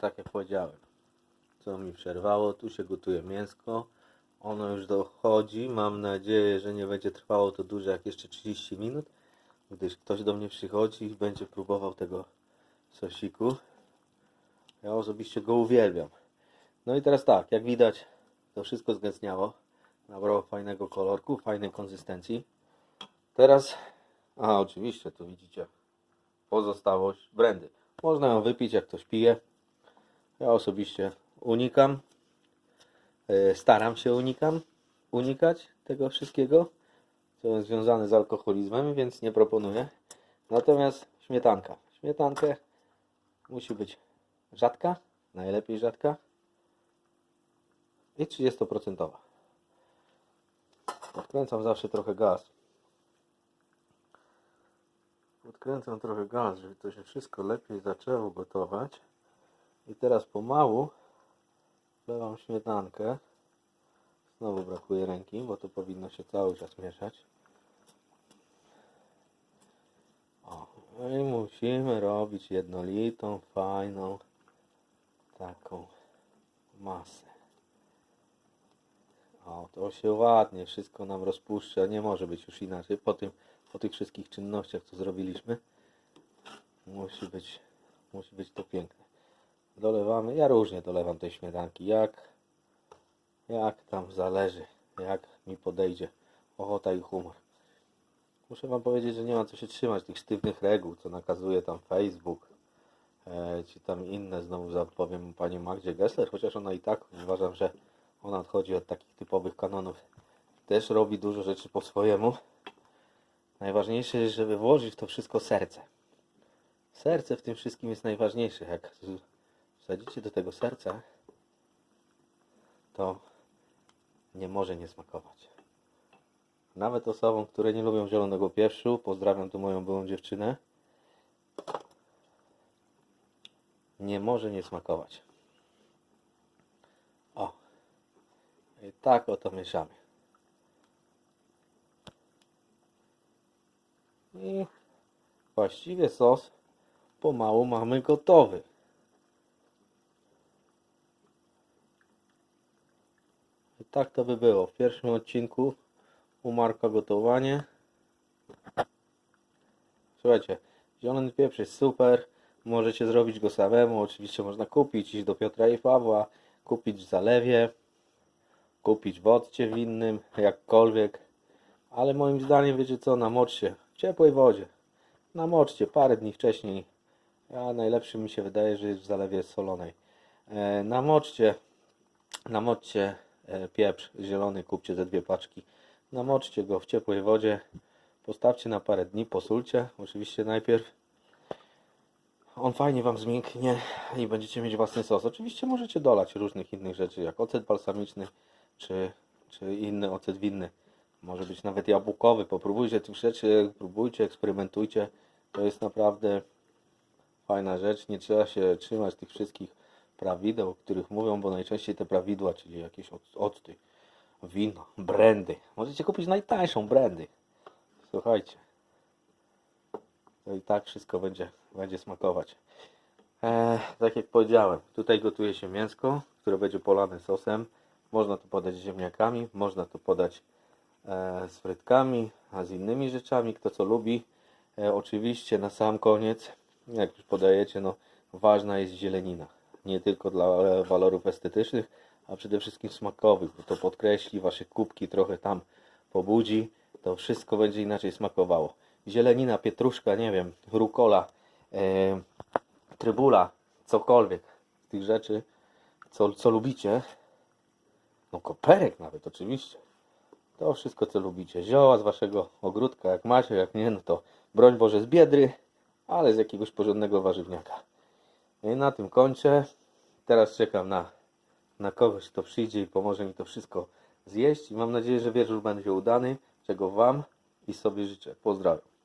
tak jak powiedziałem, co mi przerwało, tu się gotuje mięsko. Ono już dochodzi. Mam nadzieję, że nie będzie trwało to dłużej jak jeszcze 30 minut, gdyż ktoś do mnie przychodzi i będzie próbował tego sosiku. Ja osobiście go uwielbiam. No i teraz tak, jak widać, to wszystko zgęstniało. Nabrało fajnego kolorku, fajnej konsystencji. Teraz, a oczywiście, tu widzicie pozostałość brandy. Można ją wypić, jak ktoś pije. Ja osobiście unikam. E, Staram się unikam, unikać tego wszystkiego, co jest związane z alkoholizmem, więc nie proponuję. Natomiast śmietanka. Śmietankę musi być rzadka, najlepiej rzadka i 30%. Podkręcam zawsze trochę gaz. Podkręcam trochę gaz, żeby to się wszystko lepiej zaczęło gotować. I teraz pomału wlewam śmietankę. Znowu brakuje ręki, bo to powinno się cały czas mieszać. O, no i musimy robić jednolitą, fajną taką masę. O, to się ładnie wszystko nam rozpuszcza. Nie może być już inaczej. Po, tym, po tych wszystkich czynnościach, co zrobiliśmy, musi być, musi być to piękne. Dolewamy. Ja różnie dolewam tej śmietanki. Jak, jak tam zależy, jak mi podejdzie ochota i humor. Muszę Wam powiedzieć, że nie ma co się trzymać tych sztywnych reguł, co nakazuje tam Facebook, e, czy tam inne, znowu zapowiem Pani Magdzie Gessler, chociaż ona i tak uważam, że ona odchodzi od takich typowych kanonów. Też robi dużo rzeczy po swojemu. Najważniejsze jest, żeby włożyć w to wszystko serce. Serce w tym wszystkim jest najważniejsze. Jak wsadzicie do tego serca, to nie może nie smakować. Nawet osobom, które nie lubią zielonego pieprzu, pozdrawiam tu moją byłą dziewczynę, nie może nie smakować. O, i tak oto mieszamy. I właściwie sos pomału mamy gotowy. Tak to by było. W pierwszym odcinku u Marka gotowanie. Słuchajcie, zielony pieprz jest super. Możecie zrobić go samemu. Oczywiście można kupić, iść do Piotra i Pawła, kupić w zalewie, kupić w odcie winnym, jakkolwiek. Ale moim zdaniem, wiecie co, namoczcie w ciepłej wodzie. Namoczcie parę dni wcześniej. Ja najlepszy mi się wydaje, że jest w zalewie solonej. E, namoczcie, namoczcie pieprz zielony, kupcie ze dwie paczki. Namoczcie go w ciepłej wodzie. Postawcie na parę dni, posulcie. Oczywiście najpierw. On fajnie Wam zmięknie i będziecie mieć własny sos. Oczywiście możecie dolać różnych innych rzeczy, jak ocet balsamiczny, czy, czy inny ocet winny. Może być nawet jabłkowy. Popróbujcie tych rzeczy, próbujcie, eksperymentujcie. To jest naprawdę fajna rzecz. Nie trzeba się trzymać tych wszystkich prawideł, o których mówią, bo najczęściej te prawidła, czyli jakieś oc- octy, wino, brandy. Możecie kupić najtańszą brandy. Słuchajcie. To i tak wszystko będzie, będzie smakować. E, tak jak powiedziałem, tutaj gotuje się mięsko, które będzie polane sosem. Można to podać z ziemniakami, można to podać e, z frytkami, a z innymi rzeczami, kto co lubi. E, oczywiście na sam koniec, jak już podajecie, no ważna jest zielenina. Nie tylko dla e, walorów estetycznych, a przede wszystkim smakowych, bo to podkreśli wasze kubki, trochę tam pobudzi, to wszystko będzie inaczej smakowało. Zielenina, pietruszka, nie wiem, rukola, e, trybula, cokolwiek z tych rzeczy, co, co lubicie, no koperek nawet oczywiście. To wszystko co lubicie. Zioła z waszego ogródka, jak macie, jak nie, no to broń Boże z biedry, ale z jakiegoś porządnego warzywniaka. I na tym kończę. Teraz czekam na, na kogoś, kto przyjdzie i pomoże mi to wszystko zjeść. I mam nadzieję, że wieczór będzie udany, czego Wam i sobie życzę. Pozdrawiam.